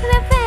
the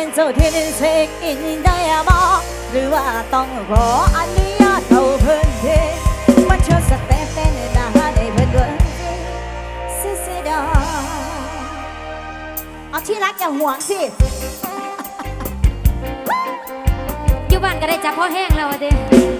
เป็นเจ้าที่นินเอินได้บอหรือว่าต้องขออนุญาตเอาพื้นที่มาเชื่อสเตเต้นนะฮะได้เพื่อนด้วยซิซิดอเอาที่รักอย่าห่วงสิอยู่บ้านก็ได้จับพ่อแห้งแล้วเด้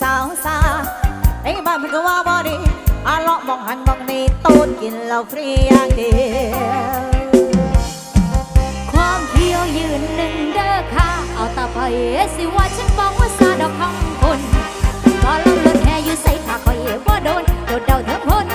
สาวซาในบ้านมันก็ว่าบ่ดีอาเลาะมองหันมองนี่ตูนกินเหล้าฟรีอย่างเดียวความเขียวยืนหนึ่งเด้อค่ะเอาตาไปสิว่าฉันบอกว่าซาดอกพองคนก็ลงลดแค่อยู่ใส่ขาคอยบ่โดนโดดเดาเธอพ้น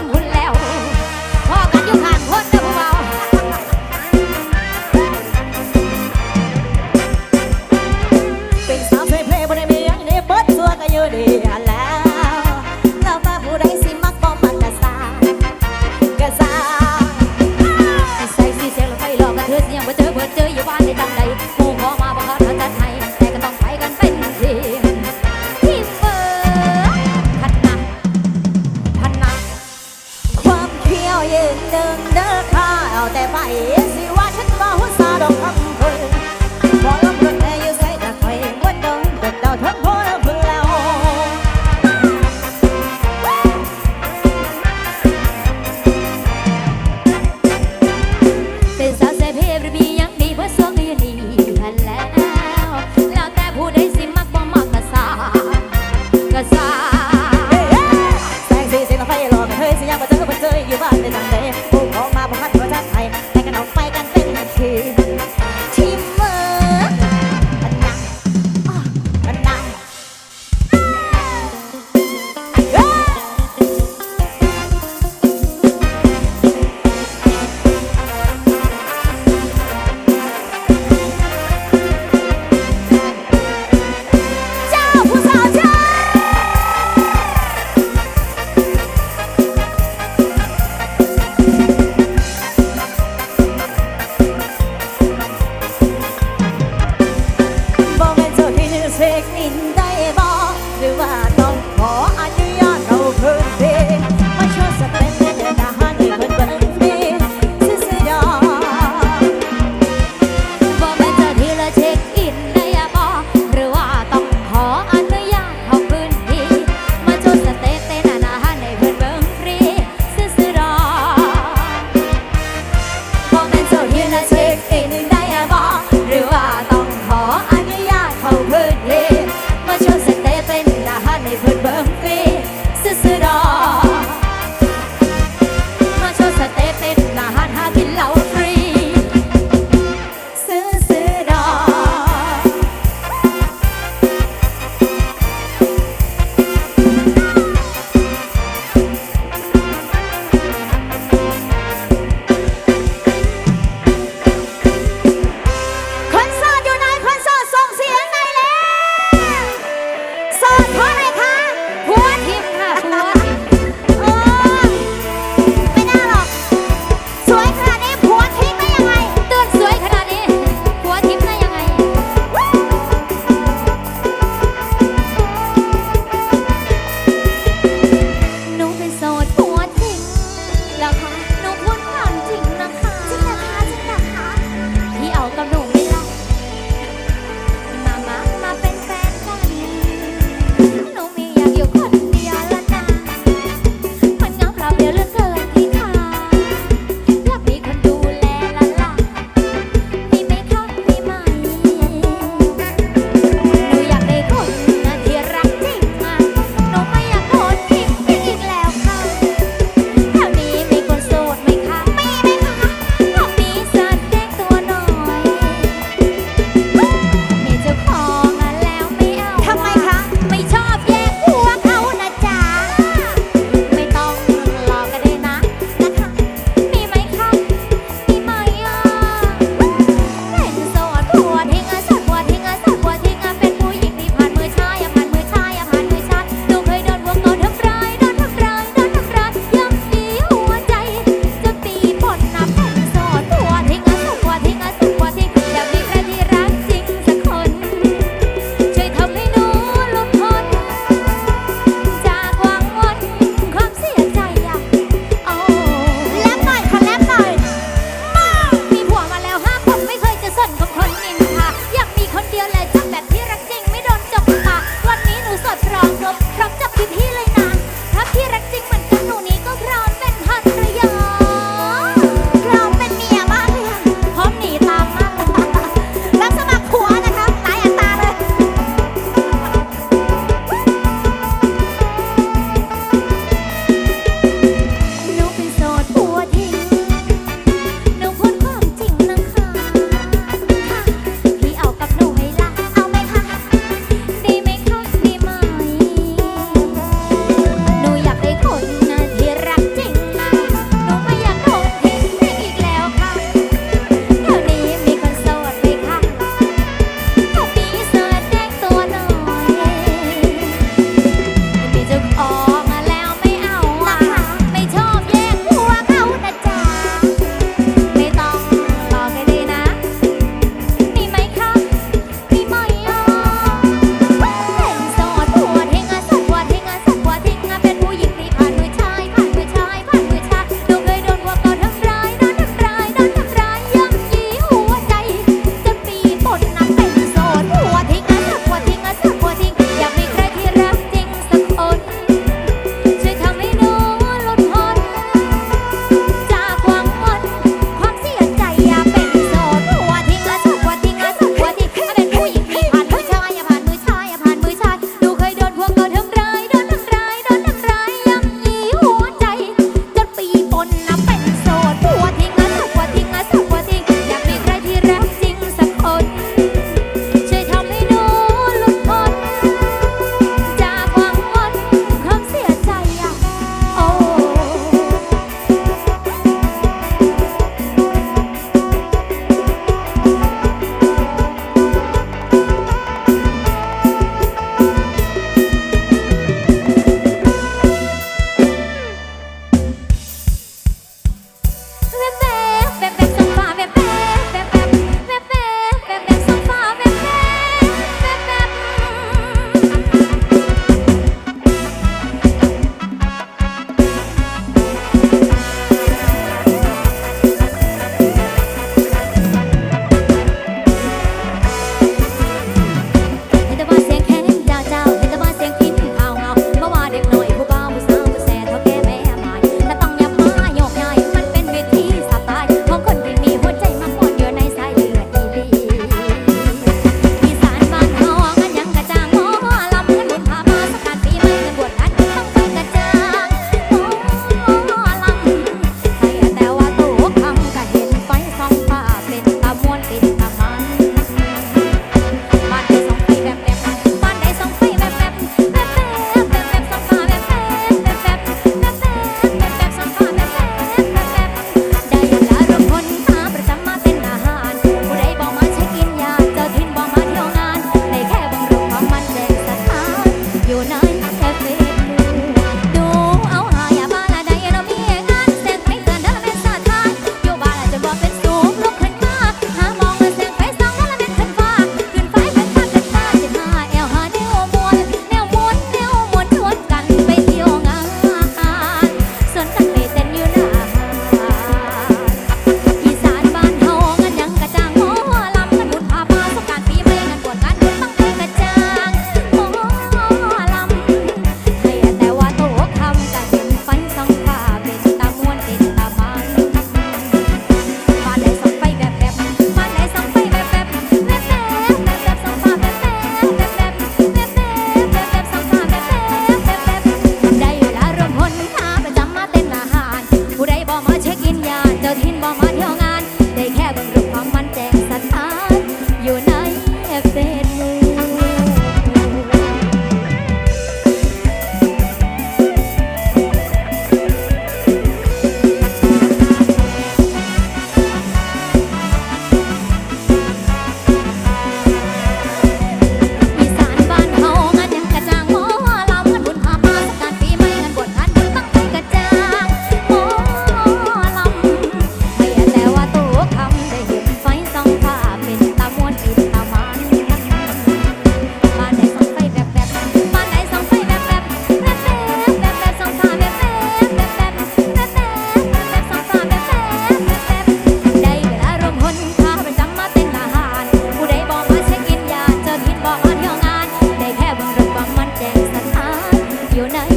You nacional.